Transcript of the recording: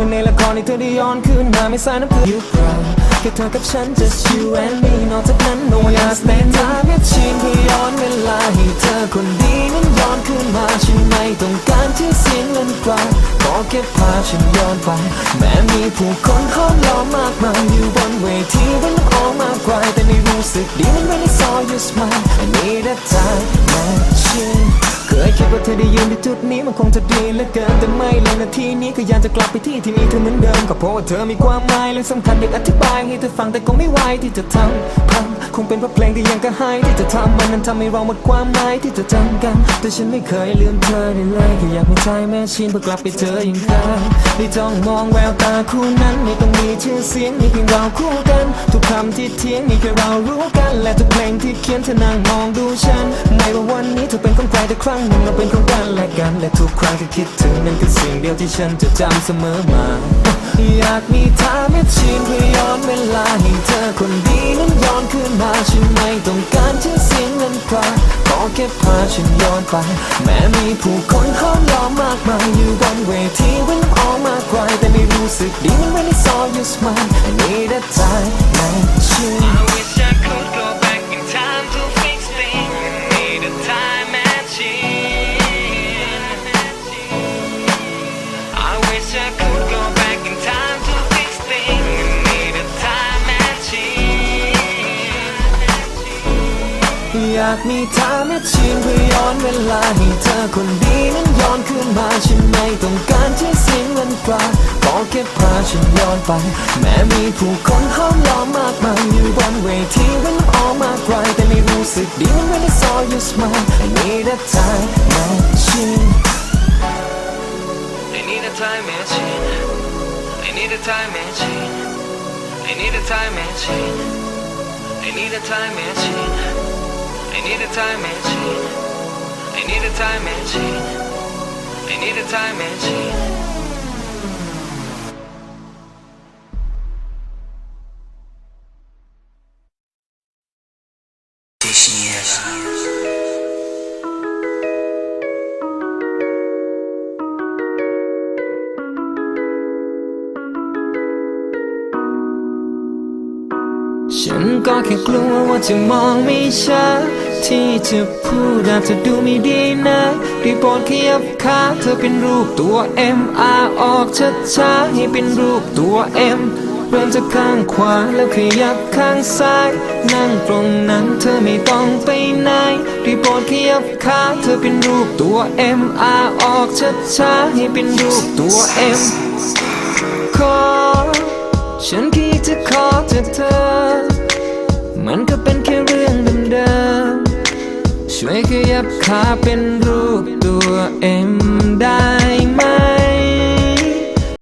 มือนในละครที่เธอได้ย้อนคืนมาไม่สายน้ำเกลืออยู่เปล่าแค่เธอกับฉัน just you and me นอกจากนั้น no one else ในทางที่ชินเพื่อย้อนเวลาให้เธอคนดีนั้นย้อนคืนมาฉันไม่ต้องการที่เสียงเงินกว่าขอแค่พาฉันย้อนไป แม้มีผู้คนห้อมล้อมมากมายอยู่บนเวทีวัน เธอได้ยืนที่จุดนี้มันคงจะดีเหลือเกินแต่ไม่เลยนาทีนี้ก็อยากจะกลับไปที่ที่มีเธอเหมือนเดิมก็เพราะว่าเธอมีความหมายและสำคัญอยากอธิบายให้เธอฟังแต่ก็ไม่ไหวที่จะทำพังคงเป็นเพราะเพลงที่ยังกระหายที่จะทำมันนั้นทำให้เราหมดความหมายที่จะจำกัน แต่ฉันไม่เคยลืมเธอได้เลยแค่อยากมีใจแม่ชินเพื่อกลับไปเจออย่างเคยได้จ้องมองแววตาคู่นั้นไม่ต้องมีชื่อเสียงมีเพียงเราคู่กันำที่เทียงมีแค่เรารู้กัน และทุกเพลงที่เขียนเธอนั่งมองดูฉันไม่ว่าวันนี้เธอเป็นของใครแต่ครั้งหนึ่งเราเป็นของกันและกันและทุกครั้งที่คิดถึงนั่นคือสิ่งเดียวที่ฉันจะจำเสมอมา อยากมีทางแมชชีนเพื่อย้อนเวลาให้เธอคนดีนั้นย้อนคืนมาฉันไม่ต้องการชื่อเสียงเงินตราขอแค่พาฉันย้อนไป แม้มีผู้คนห้อมล้อมมากมายอยู่บนเวทีวันออกมากกว่าแต่ไม่รู้สึกดีมันไม่ได้ saw you smile I need a time อยากมีทางแมชชีนเพื่อย้อนเวลาให้เธอคนดีนั้นย้อนคืนมาฉันไม่ต้องการที่เสียงเงินตราขอแค่พาฉันย้อนไป แม้มีผู้คนห้อมล้อมมากมายอยู่บนเวทีวันออกมากไกว่าแต่ไม่รู้สึกดีมันไม่ได้ saw you smile I need a time machine I need a time machine. I need a time machine. I need a time machine. I need a time machine. I need a time machine. I need a time machine. I need a time machine. DCS. ฉันก็แค่กลัวว่าจะมองไม่ชัด ที่จะพูดอาจจะดูไม่ดีนะรีบโปรดขยับขาเธอเป็นรูปตัว M R ออกช้าๆให้เป็นรูปตัว M เริ่มจากข้างขวาแล้วขยับข้างซ้าย นั่งตรงนั้นเธอไม่ต้องไปไหนรีบโปรดขยับขาเธอเป็นรูปตัว M R ออกช้าๆให้เป็นรูปตัว M ขอฉันคิดจะขอจากเธอ มันก็เป็นแค่เรื่องเดิมๆ ช่วยขยับขาเป็นรูปตัวเองได้